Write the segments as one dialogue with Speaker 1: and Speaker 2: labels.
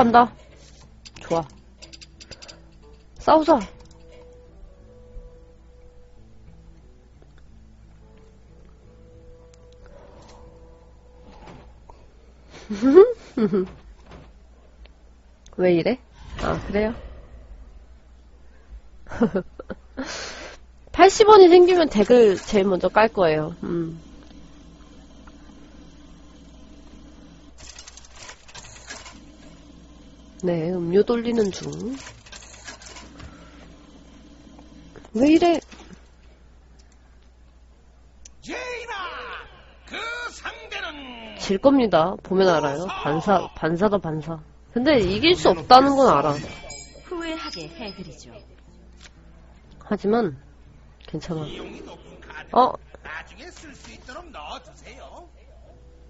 Speaker 1: 간다. 좋아. 싸우자. 왜 이래? 아, 그래요? 80원이 생기면 덱을 제일 먼저 깔 거예요. 음. 네, 음료 돌리는 중. 왜 이래?
Speaker 2: 제이나 그 상대는
Speaker 1: 질 겁니다. 보면 알아요. 반사, 반사다, 반사. 근데 이길 수 없다는 건 알아.
Speaker 3: 후회하게 해드리죠.
Speaker 1: 하지만, 괜찮아. 어,
Speaker 2: 나중에 쓸 수 있도록 넣어두세요.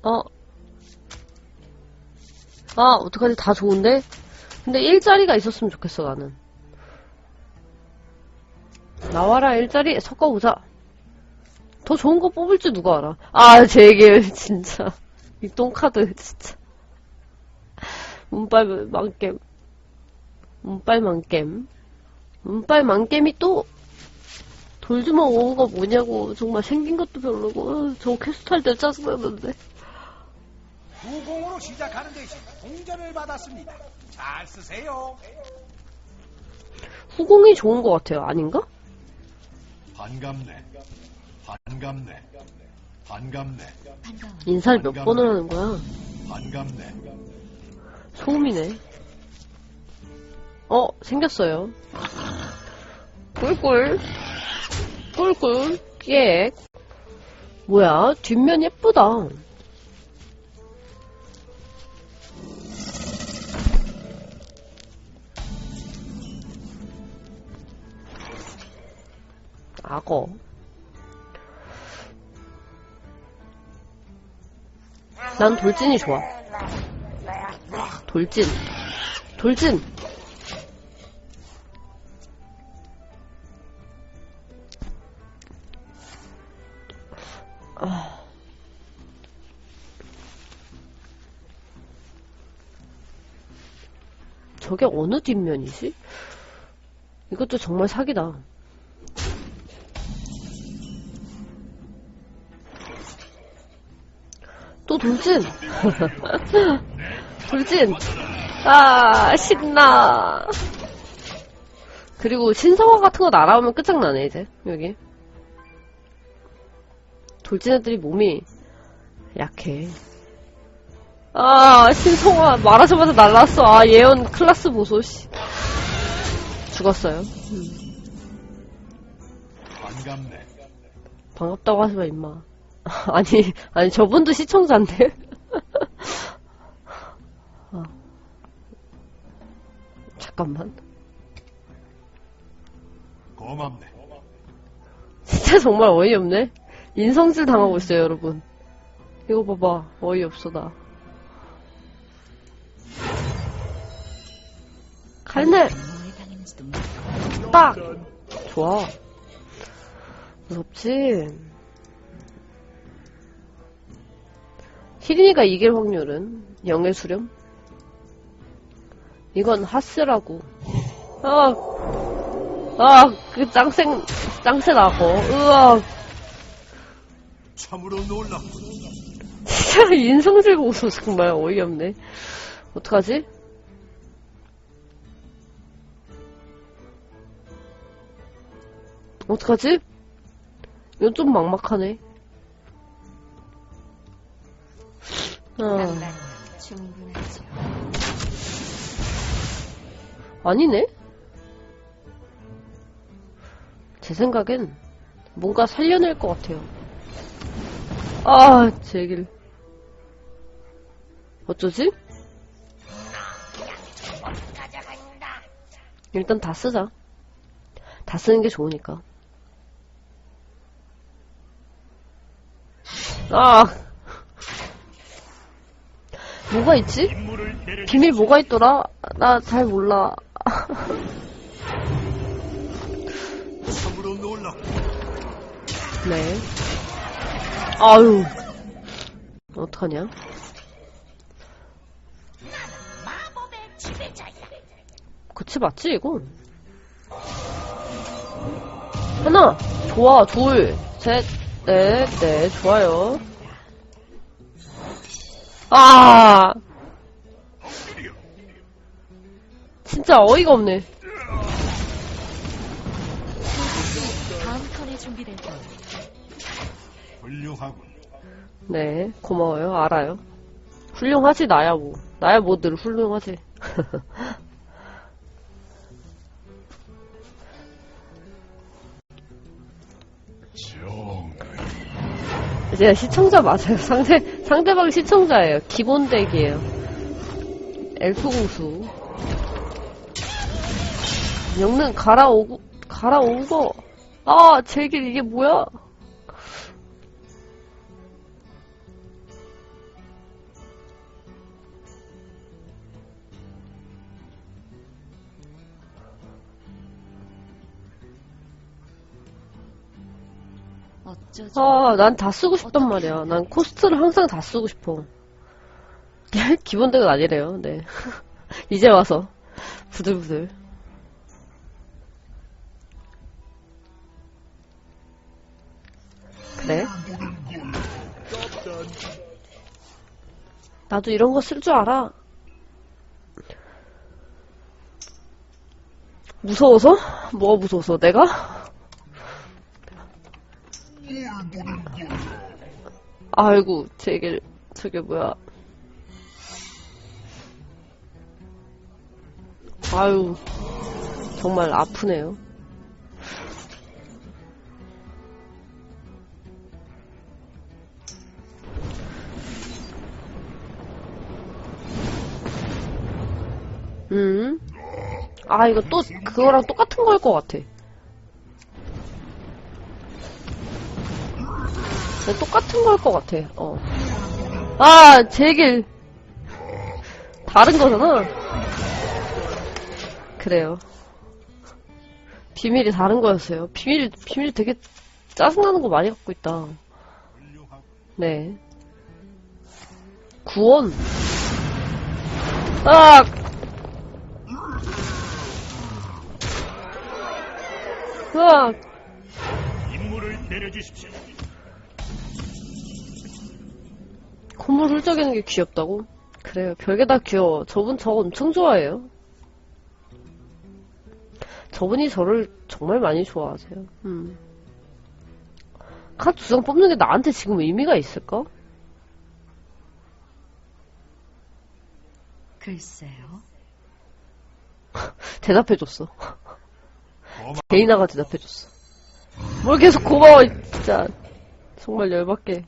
Speaker 1: 어. 아, 어떡하지? 다 좋은데? 근데 일자리가 있었으면 좋겠어, 나는. 나와라, 일자리. 섞어보자. 더 좋은 거 뽑을지 누가 알아. 아, 제 얘기, 진짜. 이 똥카드, 진짜. 문빨 망겜. 문빨 망겜. 문빨 망겜이 또, 돌주먹 온거 뭐냐고. 정말 생긴 것도 별로고. 어, 저 퀘스트 할 때 짜증나는데.
Speaker 2: 후공으로 시작하는 대신 공전을 받았습니다. 잘 쓰세요.
Speaker 1: 후공이 좋은 것 같아요. 아닌가?
Speaker 4: 반갑네. 반갑네. 반갑네.
Speaker 3: 반가워.
Speaker 1: 인사를 몇 번을 하는 거야?
Speaker 4: 반갑네.
Speaker 1: 소음이네. 어, 생겼어요. 꿀꿀. 꿀꿀. 예. 뭐야, 뒷면 예쁘다. 악어. 난 돌진이 좋아. 돌진. 돌진! 아. 저게 어느 뒷면이지? 이것도 정말 사기다. 또 돌진! 돌진! 아, 신나. 그리고 신성화 같은 거 날아오면 끝장나네, 이제. 여기. 돌진 애들이 몸이 약해. 아, 신성화 말하자마자 날랐어. 아, 예언 클라스 보소, 씨. 죽었어요.
Speaker 4: 반갑네.
Speaker 1: 반갑다고 하지 마, 임마. 아니, 아니, 저분도 시청자인데? 어. 잠깐만.
Speaker 4: 고맙네.
Speaker 1: 진짜 정말 어이없네. 인성질 당하고 있어요, 여러분. 이거 봐봐. 어이없어, 나. 칼날! 딱! 좋아. 무섭지? 히린이가 이길 확률은 영의 수렴? 이건 하스라고. 아, 아, 그 짱생, 짱새 나고. 으악.
Speaker 4: 참으로 놀랍군.
Speaker 1: 진짜 인성질 보소 정말 어이없네. 어떡하지? 어떡하지? 이건 좀 막막하네. 아,
Speaker 3: 충분하죠.
Speaker 1: 아니네? 제 생각엔 뭔가 살려낼 것 같아요. 아, 제길. 어쩌지? 일단 다 쓰자. 다 쓰는 게 좋으니까. 아! 뭐가 있지? 비밀 뭐가 있더라? 나 잘 몰라. 네. 아유. 어떡하냐? 그치, 맞지, 이거? 하나, 좋아, 둘, 셋, 넷, 넷, 좋아요. 아! 진짜 어이가 없네.
Speaker 3: 다음 턴에 준비될 겁니다.
Speaker 4: 훌륭하군.
Speaker 1: 네, 고마워요. 알아요. 훌륭하지, 나야 뭐. 나야 뭐 늘 훌륭하지.
Speaker 4: 정.
Speaker 1: 제가 시청자 맞아요. 상대, 상대방 시청자예요. 기본 덱이에요. 엘프 공수. 영능 갈아오고, 갈아온 거. 아, 제길 이게 뭐야? 아, 난 다 쓰고 싶단 말이야. 난 코스트를 항상 다 쓰고 싶어. 기본 덱은 아니래요, 네. 이제 와서. 부들부들. 그래? 나도 이런 거 쓸 줄 알아. 무서워서? 뭐가 무서워서? 내가? 아이고, 제게, 저게 뭐야. 아유, 정말 아프네요. 음. 아, 이거 또, 그거랑 똑같은 거일 것 같아. 똑같은 거일 것 같아, 어. 아, 제길. 다른 거잖아. 그래요. 비밀이 다른 거였어요. 비밀, 비밀 되게 짜증나는 거 많이 갖고 있다. 네. 구원. 아! 으악!
Speaker 4: 임무를 내려주십시오.
Speaker 1: 콧물 훌쩍이는 게 귀엽다고? 그래요. 별게 다 귀여워. 저분 저거 엄청 좋아해요. 저분이 저를 정말 많이 좋아하세요. 음. 카드 두 장 뽑는 게 나한테 지금 의미가 있을까?
Speaker 3: 글쎄요.
Speaker 1: 대답해줬어. 데이나가 대답해줬어. 뭘 계속 고마워, 진짜. 정말 열받게.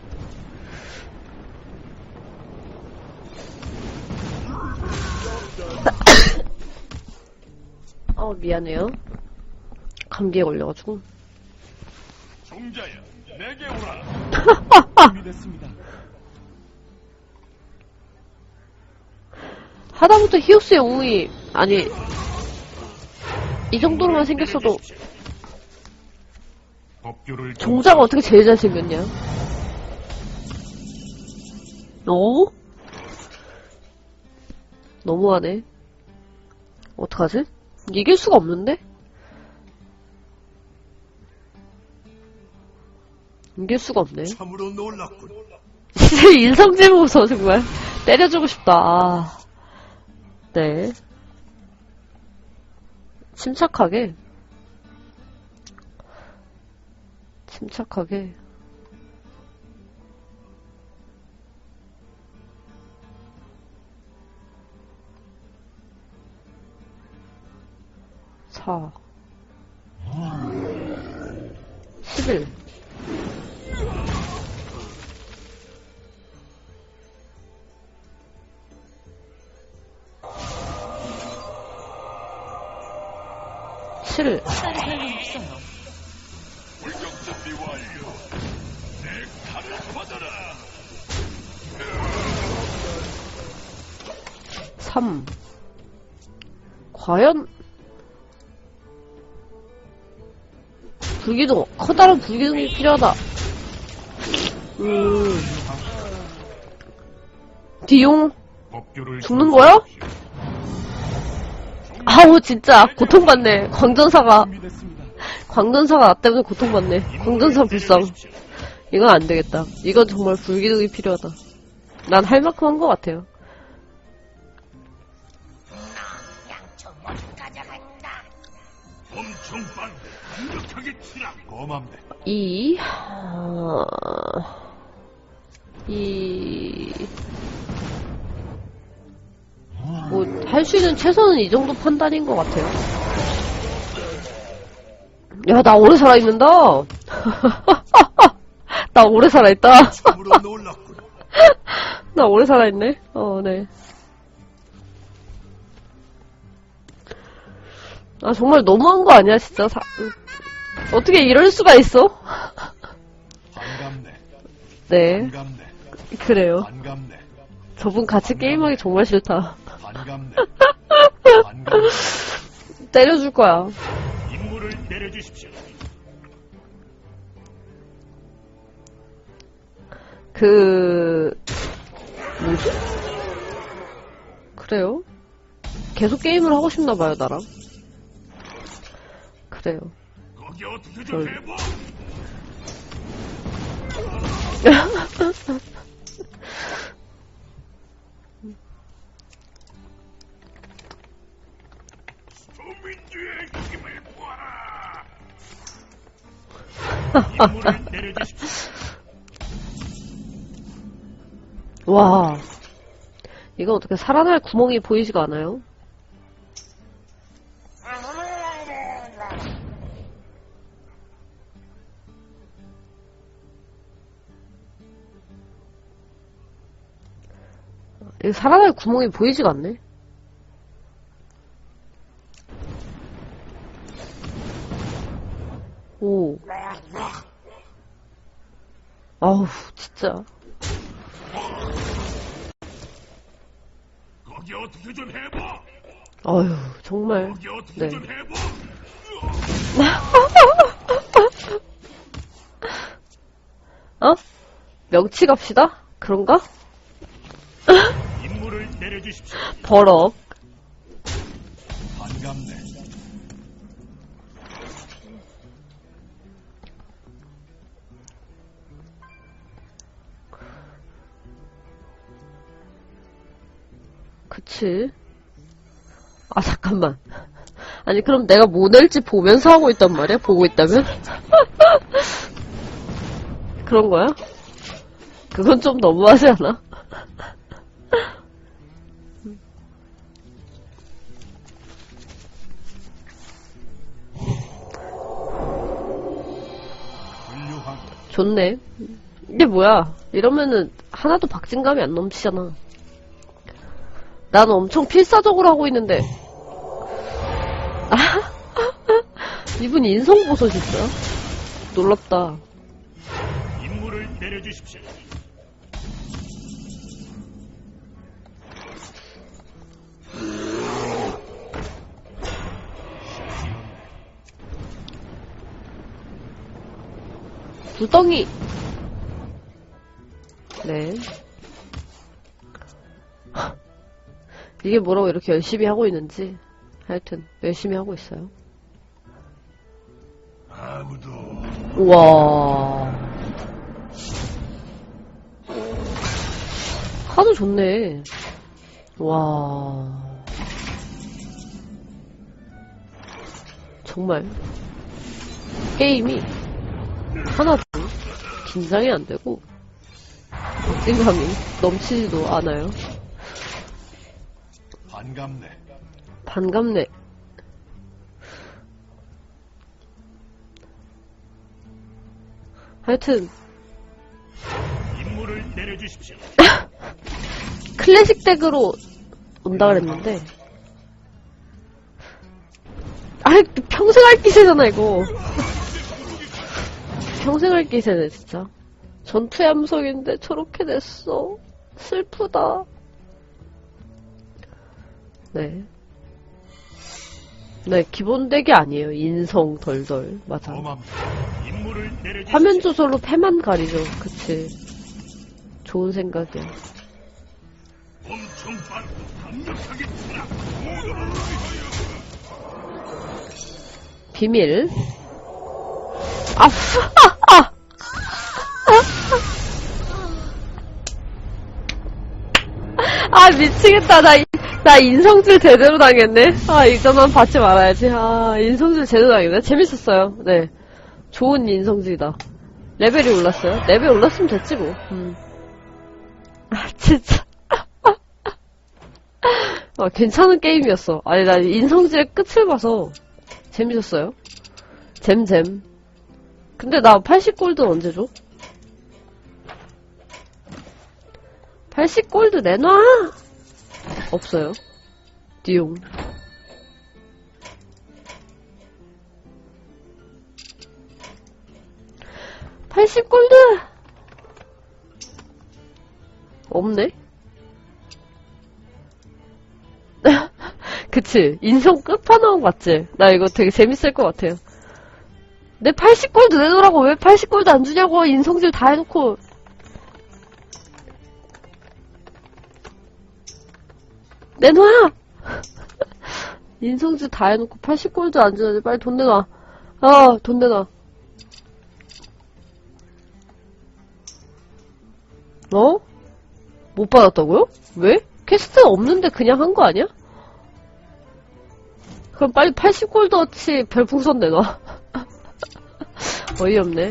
Speaker 1: 어, 미안해요. 감기에 걸려가지고.
Speaker 4: 종자야, 내게 오라. 준비됐습니다.
Speaker 1: 하다못해 히오스의 우위, 아니, 이 정도로만 생겼어도, 종자가 어떻게 제일 잘생겼냐? 어? 너무하네. 어떡하지? 이길 수가 없는데? 이길 수가 없네.
Speaker 4: 참으로 놀랍군.
Speaker 1: 진짜 인성질 보소, 정말. 때려주고 싶다. 아. 네. 침착하게. 침착하게. 사. 11. 칠.
Speaker 3: 시간이 별로 없어요.
Speaker 4: 물격 준비 완료. 내 칼을 받아라.
Speaker 1: 3. 과연 불기둥 커다란 불기둥이 필요하다. 음. 디용 죽는 거야? 아우, 진짜. 고통받네. 광전사가. 광전사가 나 때문에 고통받네. 광전사 불쌍. 이건 안 되겠다. 이건 정말 불기둥이 필요하다. 난 할 만큼 한 것 같아요. 이, 어, 이, 뭐, 할 수 있는 최선은 이 정도 판단인 것 같아요. 야, 나 오래 살아있는다. 나 오래 살아있다. 나 오래 살아있네. 어, 네. 아, 정말 너무한 거 아니야, 진짜. 사- 어떻게 이럴 수가 있어?
Speaker 4: 반갑네.
Speaker 1: 네,
Speaker 4: 반갑네.
Speaker 1: 그래요.
Speaker 4: 반갑네.
Speaker 1: 저분 같이 게임하기 정말 싫다.
Speaker 4: 반갑네. 반갑네.
Speaker 1: 때려줄 거야.
Speaker 4: 임무를 내려주십시오.
Speaker 1: 그, 뭐지? 그래요? 계속 게임을 하고 싶나 봐요, 나랑. 그래요. 와. 이거 어떻게 살아날 구멍이 보이지가 않아요? 살아날 구멍이 보이지가 않네? 오. 아우, 진짜.
Speaker 4: 거기 어떻게 좀 해봐.
Speaker 1: 아유, 정말. 네. 어? 명치 갑시다? 그런가?
Speaker 4: 내려주십시오.
Speaker 1: 버럭.
Speaker 4: 반갑네.
Speaker 1: 그치. 아, 잠깐만. 아니, 그럼 내가 뭐 낼지 보면서 하고 있단 말이야? 보고 있다면? 그런 거야? 그건 좀 너무하지 않아? 좋네. 이게 뭐야? 이러면은 하나도 박진감이 안 넘치잖아. 난 엄청 필사적으로 하고 있는데. 아, 이분 인성 보소 진짜. 놀랍다.
Speaker 4: 임무를 내려주십시오.
Speaker 1: 구덩이. 네. 이게 뭐라고 이렇게 열심히 하고 있는지. 하여튼 열심히 하고 있어요.
Speaker 4: 아무도
Speaker 1: 우와. 하도 좋네. 와. 정말. 게임이 하나도 긴장이 안 되고, 박진감이 넘치지도 않아요.
Speaker 4: 반갑네.
Speaker 1: 반갑네. 하여튼,
Speaker 4: 임무를 내려주십시오.
Speaker 1: 클래식 덱으로 온다 그랬는데 아 평생 할 기세잖아 이거 평생 할 기세네 진짜 전투의 함성인데 저렇게 됐어 슬프다 네 네, 기본 덱이 아니에요. 인성 덜덜. 맞아. 화면 조절로 패만 가리죠. 그치. 좋은 생각이야. 비밀. 아, 아, 미치겠다. 나, 이- 나 인성질 제대로 당했네. 아, 이거만 받지 말아야지. 아, 인성질 제대로 당했네. 재밌었어요. 네. 좋은 인성질이다. 레벨이 올랐어요. 레벨 올랐으면 됐지, 뭐. 음. 아, 진짜. 아, 괜찮은 게임이었어. 아니, 나 인성질의 끝을 봐서 재밌었어요. 잼잼. 근데 나 80골드 언제 줘? 80골드 내놔! 없어요. 띠용. 팔십 골드 없네. 그치 인성 끝판왕 맞지? 나 이거 되게 재밌을 것 같아요. 내 80골드 내놓으라고 왜 80골드 안 주냐고 인성질 다 해놓고 내놔! 인성질 다 해놓고 80골드 안 주는데 빨리 돈 내놔. 아, 돈 내놔. 어? 못 받았다고요? 왜? 퀘스트 없는데 그냥 한 거 아니야? 그럼 빨리 80골드어치 별풍선 내놔. 어이없네.